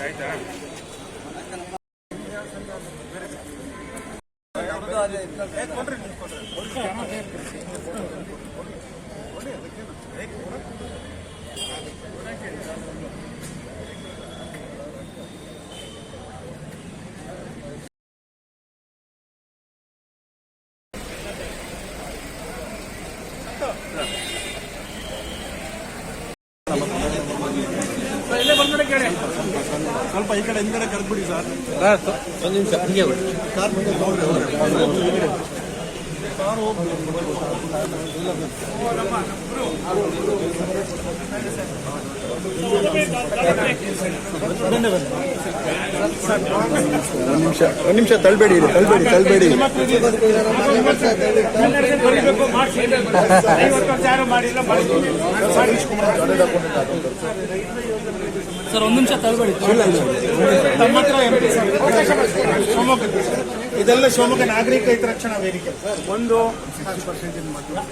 ಆಯ್ತಾ? ಸ್ವಲ್ಪ ಈ ಕಡೆ ಹಿಂದ್ಗಡೆ ಕರೆದ್ಬಿಡಿ ಸರ್ ಒಂದು ನಿಮಿಷ ಹಿಂಗೆ ಬಿಡಿ ಒಂದು ನಿಮಿಷ ಒಂದು ನಿಮಿಷ ತಳ್ಬೇಡಿ ತಳ್ಬೇಡಿ ತಳ್ಬೇಡಿ ತಳ್ಬೇಡಿ ಸರ್ ಒಂದು ನಿಮಿಷ ತಳ್ಬೇಡಿ ತಮ್ಮ ಹತ್ರ ಇದೆಲ್ಲ ಶಿವಮೊಗ್ಗ ನಾಗರಿಕ ಹಿತರಕ್ಷಣಾ ವೇದಿಕೆ. ಒಂದು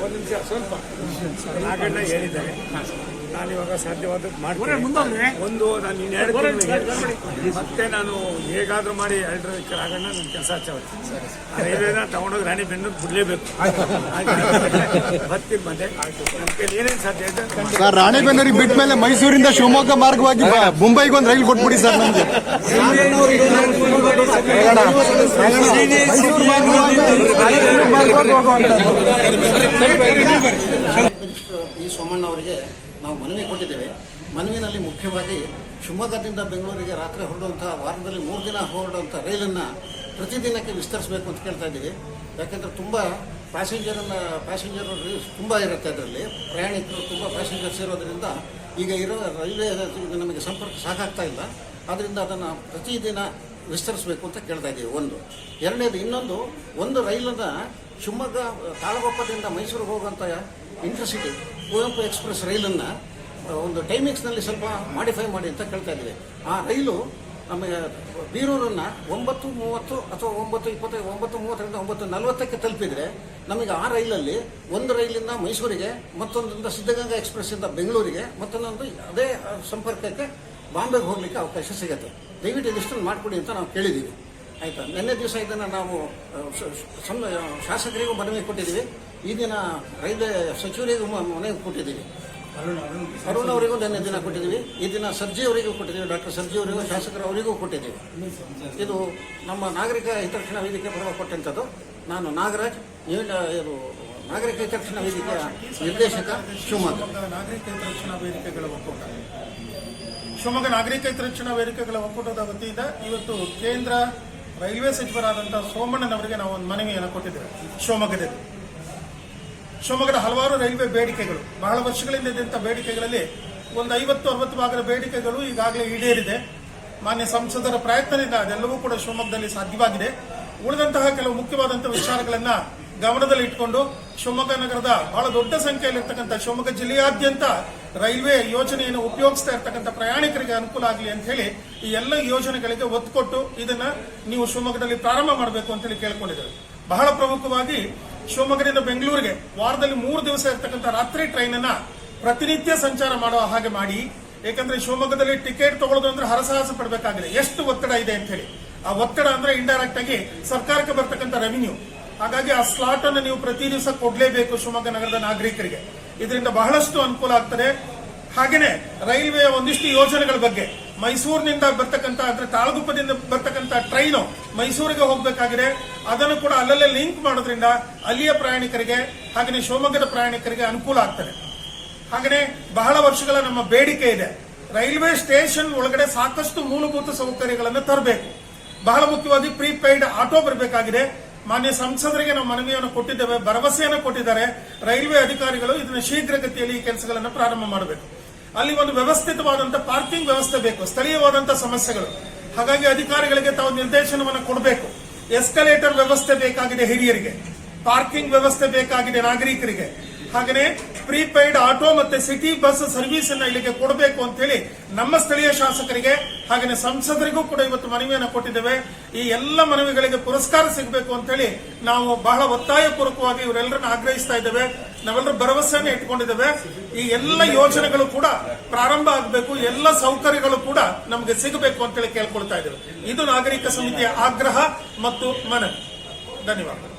ಒಂದು ನಿಮಿಷ ಸ್ವಲ್ಪ ನಾಗಣ್ಣ ಹೇಳಿದ್ದಾರೆ. ನಾನು ಇವಾಗ ಸಾಧ್ಯವಾದದ್ದು ಮಾಡ್ತೀನಿ. ಒಂದು ನಾನು ಇನ್ನು ಎರಡು ತಿಂಗಳಿಗೆ ಮತ್ತೆ ನಾನು ಹೇಗಾದ್ರೂ ಮಾಡಿ ಎರಡರಕ್ಕೆ ಆಗಣ್ಣ ನನ್ನ ಕೆಲಸ ಹಚ್ಚವತ್ತು ರೈಲ್ವೆನ ತಗೊಂಡೋಗಿ ರಾಣಿ ಬೆನ್ನು ಬಿಡಲೇಬೇಕು. ಬರ್ತೀನಿ ಮತ್ತೆ ನಮ್ಮ ಕೈಲಿ ಏನೇನು ಸಾಧ್ಯ ಇದೆ? ರಾಣೆಬೆನ್ನೂರಿಗೆ ಬಿಟ್ಟ ಮೇಲೆ ಮೈಸೂರಿಂದ ಶಿವಮೊಗ್ಗ ಮಾರ್ಗವಾಗಿ ಮುಂಬೈಗೆ ಒಂದು ರೈಲ್ ಕೊಟ್ಬಿಡಿ ಸರ್ ನಮಗೆ. ಈ ಸೋಮಣ್ಣ ಅವರಿಗೆ ನಾವು ಮನವಿ ಕೊಟ್ಟಿದ್ದೇವೆ. ಮನವಿನಲ್ಲಿ ಮುಖ್ಯವಾಗಿ ಶಿವಮೊಗ್ಗದಿಂದ ಬೆಂಗಳೂರಿಗೆ ರಾತ್ರಿ ಹೊರಡುವಂತಹ ವಾರದಲ್ಲಿ ಮೂರು ದಿನ ಹೊರಡುವಂಥ ರೈಲನ್ನು ಪ್ರತಿದಿನಕ್ಕೆ ವಿಸ್ತರಿಸಬೇಕು ಅಂತ ಕೇಳ್ತಾ ಇದ್ದೀವಿ. ಯಾಕೆಂದರೆ ತುಂಬ ಪ್ಯಾಸೆಂಜರನ್ನು ಪ್ಯಾಸೆಂಜರ್ ತುಂಬ ಇರುತ್ತೆ ಅದರಲ್ಲಿ. ಪ್ರಯಾಣಿಕರು ತುಂಬ ಪ್ಯಾಸೆಂಜರ್ಸ್ ಇರೋದ್ರಿಂದ ಈಗ ಇರೋ ರೈಲ್ವೆ ನಮಗೆ ಸಂಪರ್ಕ ಸಾಕಾಗ್ತಾ ಇಲ್ಲ. ಆದ್ದರಿಂದ ಅದನ್ನು ಪ್ರತಿದಿನ ವಿಸ್ತರಿಸಬೇಕು ಅಂತ ಕೇಳ್ತಾ ಇದ್ದೀವಿ. ಒಂದು. ಎರಡನೇದು, ಇನ್ನೊಂದು, ಒಂದು ರೈಲನ್ನು ಶಿವಮೊಗ್ಗ, ತಾಳಗೊಪ್ಪದಿಂದ ಮೈಸೂರಿಗೆ ಹೋಗುವಂಥ ಇಂಟರ್ಸಿಟಿ ಕುವೆಂಪು ಎಕ್ಸ್ಪ್ರೆಸ್ ರೈಲನ್ನು ಒಂದು ಟೈಮಿಂಗ್ಸ್ನಲ್ಲಿ ಸ್ವಲ್ಪ ಮಾಡಿಫೈ ಮಾಡಿ ಅಂತ ಕೇಳ್ತಾ ಇದ್ದೀವಿ. ಆ ರೈಲು ನಮಗೆ ಬೀರೂರನ್ನು ಒಂಬತ್ತು ಮೂವತ್ತು ಅಥವಾ ಒಂಬತ್ತು ಇಪ್ಪತ್ತೈದು ಒಂಬತ್ತು ಮೂವತ್ತರಿಂದ ಒಂಬತ್ತು ನಲವತ್ತಕ್ಕೆ ತಲುಪಿದರೆ ನಮಗೆ ಆ ರೈಲಲ್ಲಿ ಒಂದು ರೈಲಿಂದ ಮೈಸೂರಿಗೆ, ಮತ್ತೊಂದರಿಂದ ಸಿದ್ಧಗಂಗಾ ಎಕ್ಸ್ಪ್ರೆಸ್ಸಿಂದ ಬೆಂಗಳೂರಿಗೆ, ಮತ್ತೊಂದೊಂದು ಅದೇ ಸಂಪರ್ಕಕ್ಕೆ ಬಾಂಬೆಗೆ ಹೋಗ್ಲಿಕ್ಕೆ ಅವಕಾಶ ಸಿಗುತ್ತೆ. ದಯವಿಟ್ಟು ಇದಿಷ್ಟನ್ನು ಮಾಡಿಕೊಡಿ ಅಂತ ನಾವು ಕೇಳಿದ್ದೀವಿ ಆಯಿತಾ? ನಿನ್ನೆ ದಿವಸ ಇದನ್ನು ನಾವು ಶಾಸಕರಿಗೂ ಮನವಿ ಕೊಟ್ಟಿದ್ದೀವಿ. ಈ ದಿನ ರೈಲ್ವೆ ಸಚಿವರಿಗೂ ಮನವಿ ಕೊಟ್ಟಿದ್ದೀವಿ. ಅರುಣ್ ಅವರಿಗೂ ನಿನ್ನೆ ದಿನ ಕೊಟ್ಟಿದ್ದೀವಿ. ಈ ದಿನ ಸರ್ಜಿ ಅವರಿಗೂ ಕೊಟ್ಟಿದ್ದೀವಿ. ಡಾಕ್ಟರ್ ಸರ್ಜಿ ಅವರಿಗೂ, ಶಾಸಕರು ಅವರಿಗೂ ಕೊಟ್ಟಿದ್ದೀವಿ. ಇದು ನಮ್ಮ ನಾಗರಿಕ ಹಿತರಕ್ಷಣಾ ವೇದಿಕೆ ಪರವ ಕೊಟ್ಟಂಥದ್ದು. ನಾನು ನಾಗರಾಜ್ ಇದು ನಾಗರಿಕ ಹಿತರಕ್ಷಣಾ ವೇದಿಕೆಯ ನಿರ್ದೇಶಕ ಶಿವಮೊಗ್ಗ. ನಾಗರಿಕ ಹಿತರಕ್ಷಣಾ ವೇದಿಕೆಗಳ ಒಕ್ಕೂಟ. ಶಿವಮೊಗ್ಗ ನಾಗರಿಕ ಹಿತರಕ್ಷಣಾ ವೇದಿಕೆಗಳ ಒಕ್ಕೂಟದ ವತಿಯಿಂದ ಇವತ್ತು ಕೇಂದ್ರ ರೈಲ್ವೆ ಸಚಿವರಾದಂತಹ ಸೋಮಣ್ಣನವರಿಗೆ ನಾವು ಒಂದು ಮನವಿಯನ್ನು ಕೊಟ್ಟಿದ್ದೇವೆ. ಶಿವಮೊಗ್ಗದಲ್ಲಿ. ಶಿವಮೊಗ್ಗದ ಹಲವಾರು ರೈಲ್ವೆ ಬೇಡಿಕೆಗಳು, ಬಹಳ ವರ್ಷಗಳಿಂದ ಇದ್ದಂಥ ಬೇಡಿಕೆಗಳಲ್ಲಿ ಒಂದು ಐವತ್ತು, ಅರವತ್ತು ಭಾಗದ ಬೇಡಿಕೆಗಳು ಈಗಾಗಲೇ ಈಡೇರಿದೆ. ಮಾನ್ಯ ಸಂಸದರ ಪ್ರಯತ್ನದಿಂದ ಅದೆಲ್ಲವೂ ಕೂಡ ಶಿವಮೊಗ್ಗದಲ್ಲಿ ಸಾಧ್ಯವಾಗಿದೆ. ಉಳಿದಂತಹ ಕೆಲವು ಮುಖ್ಯವಾದಂತಹ ವಿಚಾರಗಳನ್ನ ಗಮನದಲ್ಲಿ ಇಟ್ಕೊಂಡು ಶಿವಮೊಗ್ಗ ನಗರದ ಬಹಳ ದೊಡ್ಡ ಸಂಖ್ಯೆಯಲ್ಲಿ ಇರ್ತಕ್ಕಂಥ ಶಿವಮೊಗ್ಗ ಜಿಲ್ಲೆಯಾದ್ಯಂತ ರೈಲ್ವೆ ಯೋಜನೆಯನ್ನು ಉಪಯೋಗಿಸ್ತಾ ಇರ್ತಕ್ಕಂಥ ಪ್ರಯಾಣಿಕರಿಗೆ ಅನುಕೂಲ ಆಗಲಿ ಅಂತ ಹೇಳಿ ಈ ಎಲ್ಲ ಯೋಜನೆಗಳಿಗೆ ಒತ್ತು ಕೊಟ್ಟು ಇದನ್ನ ನೀವು ಶಿವಮೊಗ್ಗದಲ್ಲಿ ಪ್ರಾರಂಭ ಮಾಡಬೇಕು ಅಂತ ಹೇಳಿ ಕೇಳ್ಕೊಂಡಿದ್ದಾರೆ. ಬಹಳ ಪ್ರಮುಖವಾಗಿ ಶಿವಮೊಗ್ಗದಿಂದ ಬೆಂಗಳೂರಿಗೆ ವಾರದಲ್ಲಿ ಮೂರು ದಿವಸ ಇರ್ತಕ್ಕಂಥ ರಾತ್ರಿ ಟ್ರೈನ್ ಅನ್ನ ಪ್ರತಿನಿತ್ಯ ಸಂಚಾರ ಮಾಡುವ ಹಾಗೆ ಮಾಡಿ, ಏಕೆಂದ್ರೆ ಶಿವಮೊಗ್ಗದಲ್ಲಿ ಟಿಕೆಟ್ ತಗೊಳ್ಳೋದು ಅಂದ್ರೆ ಹರಸಾಹಸ ಪಡಬೇಕಾಗಿದೆ ಎಷ್ಟು ಒತ್ತಡ ಇದೆ ಅಂತ ಹೇಳಿ. ಆ ಒತ್ತಡ ಅಂದ್ರೆ ಇಂಡೈರೆಕ್ಟ್ ಆಗಿ ಸರ್ಕಾರಕ್ಕೆ ಬರ್ತಕ್ಕಂಥ ರೆವಿನ್ಯೂ ಹಾಗಾಗಿ ಆ ಸ್ಲಾಟ್ ಅನ್ನು ನೀವು ಪ್ರತಿ ದಿವಸ ಕೊಡಲೇಬೇಕು ಶಿವಮೊಗ್ಗ ನಗರದ ನಾಗರಿಕರಿಗೆ. ಇದರಿಂದ ಬಹಳಷ್ಟು ಅನುಕೂಲ ಆಗ್ತದೆ. ಹಾಗೇನೆ ರೈಲ್ವೆಯ ಒಂದಿಷ್ಟು ಯೋಜನೆಗಳ ಬಗ್ಗೆ, ಮೈಸೂರಿನಿಂದ ಬರ್ತಕ್ಕಂಥ, ಅಂದ್ರೆ ತಾಳಗುಪ್ಪದಿಂದ ಬರ್ತಕ್ಕಂಥ ಟ್ರೈನು ಮೈಸೂರಿಗೆ ಹೋಗಬೇಕಾಗಿದೆ. ಅದನ್ನು ಕೂಡ ಅಲ್ಲಲ್ಲೇ ಲಿಂಕ್ ಮಾಡೋದ್ರಿಂದ ಅಲ್ಲಿಯ ಪ್ರಯಾಣಿಕರಿಗೆ ಹಾಗೆಯೇ ಶಿವಮೊಗ್ಗದ ಪ್ರಯಾಣಿಕರಿಗೆ ಅನುಕೂಲ ಆಗ್ತದೆ. ಹಾಗೆಯೇ ಬಹಳ ವರ್ಷಗಳ ನಮ್ಮ ಬೇಡಿಕೆ ಇದೆ. ರೈಲ್ವೆ ಸ್ಟೇಷನ್ ಒಳಗಡೆ ಸಾಕಷ್ಟು ಮೂಲಭೂತ ಸೌಕರ್ಯಗಳನ್ನು ತರಬೇಕು. ಬಹಳ ಮುಖ್ಯವಾಗಿ ಪ್ರೀಪೇಯ್ಡ್ ಆಟೋ ಬರಬೇಕಾಗಿದೆ. ಮಾನ್ಯ ಸಂಸದರಿಗೆ ನಾವು ಮನವಿಯನ್ನು ಕೊಟ್ಟಿದ್ದೇವೆ, ಭರವಸೆಯನ್ನು ಕೊಟ್ಟಿದ್ದಾರೆ. ರೈಲ್ವೆ ಅಧಿಕಾರಿಗಳು ಇದನ್ನು ಶೀಘ್ರಗತಿಯಲ್ಲಿ ಈ ಕೆಲಸಗಳನ್ನು ಪ್ರಾರಂಭ ಮಾಡಬೇಕು. ಅಲ್ಲಿ ಒಂದು ವ್ಯವಸ್ಥಿತವಾದಂತಹ ಪಾರ್ಕಿಂಗ್ ವ್ಯವಸ್ಥೆ ಬೇಕು ಸ್ಥಳೀಯವಾದಂತಹ ಸಮಸ್ಯೆಗಳು. ಹಾಗಾಗಿ ಅಧಿಕಾರಿಗಳಿಗೆ ತಾವು ನಿರ್ದೇಶನವನ್ನು ಕೊಡಬೇಕು. ಎಸ್ಕಲೇಟರ್ ವ್ಯವಸ್ಥೆ ಬೇಕಾಗಿದೆ ಹಿರಿಯರಿಗೆ. ಪಾರ್ಕಿಂಗ್ ವ್ಯವಸ್ಥೆ ಬೇಕಾಗಿದೆ ನಾಗರಿಕರಿಗೆ. ಹಾಗೆಯೇ ಪ್ರೀಪೇಯ್ಡ್ ಆಟೋ ಮತ್ತೆ ಸಿಟಿ ಬಸ್ ಸರ್ವಿಸ್ ಅನ್ನ ಇಲ್ಲಿಗೆ ಕೊಡಬೇಕು ಅಂತ ಹೇಳಿ ನಮ್ಮ ಸ್ಥಳೀಯ ಶಾಸಕರಿಗೆ ಹಾಗೆ ಸಂಸದರಿಗೂ ಕೂಡ ಇವತ್ತು ಮನವಿಯನ್ನು ಕೊಟ್ಟಿದ್ದೇವೆ. ಈ ಎಲ್ಲ ಮನವಿಗಳಿಗೆ ಪುರಸ್ಕಾರ ಸಿಗಬೇಕು ಅಂತ ಹೇಳಿ ನಾವು ಬಹಳ ಒತ್ತಾಯ ಪೂರ್ವಕವಾಗಿ ಇವರೆಲ್ಲರನ್ನ ಆಗ್ರಹಿಸ್ತಾ ಇದ್ದೇವೆ. ನಾವೆಲ್ಲರೂ ಭರವಸೆಯನ್ನು ಇಟ್ಕೊಂಡಿದ್ದೇವೆ ಈ ಎಲ್ಲ ಯೋಜನೆಗಳು ಕೂಡ ಪ್ರಾರಂಭ ಆಗಬೇಕು. ಎಲ್ಲ ಸೌಕರ್ಯಗಳು ಕೂಡ ನಮಗೆ ಸಿಗಬೇಕು ಅಂತ ಹೇಳಿ ಕೇಳ್ಕೊಳ್ತಾ ಇದ್ದೇವೆ. ಇದು ನಾಗರಿಕ ಸಮಿತಿಯ ಆಗ್ರಹ ಮತ್ತು ಮನವಿ. ಧನ್ಯವಾದ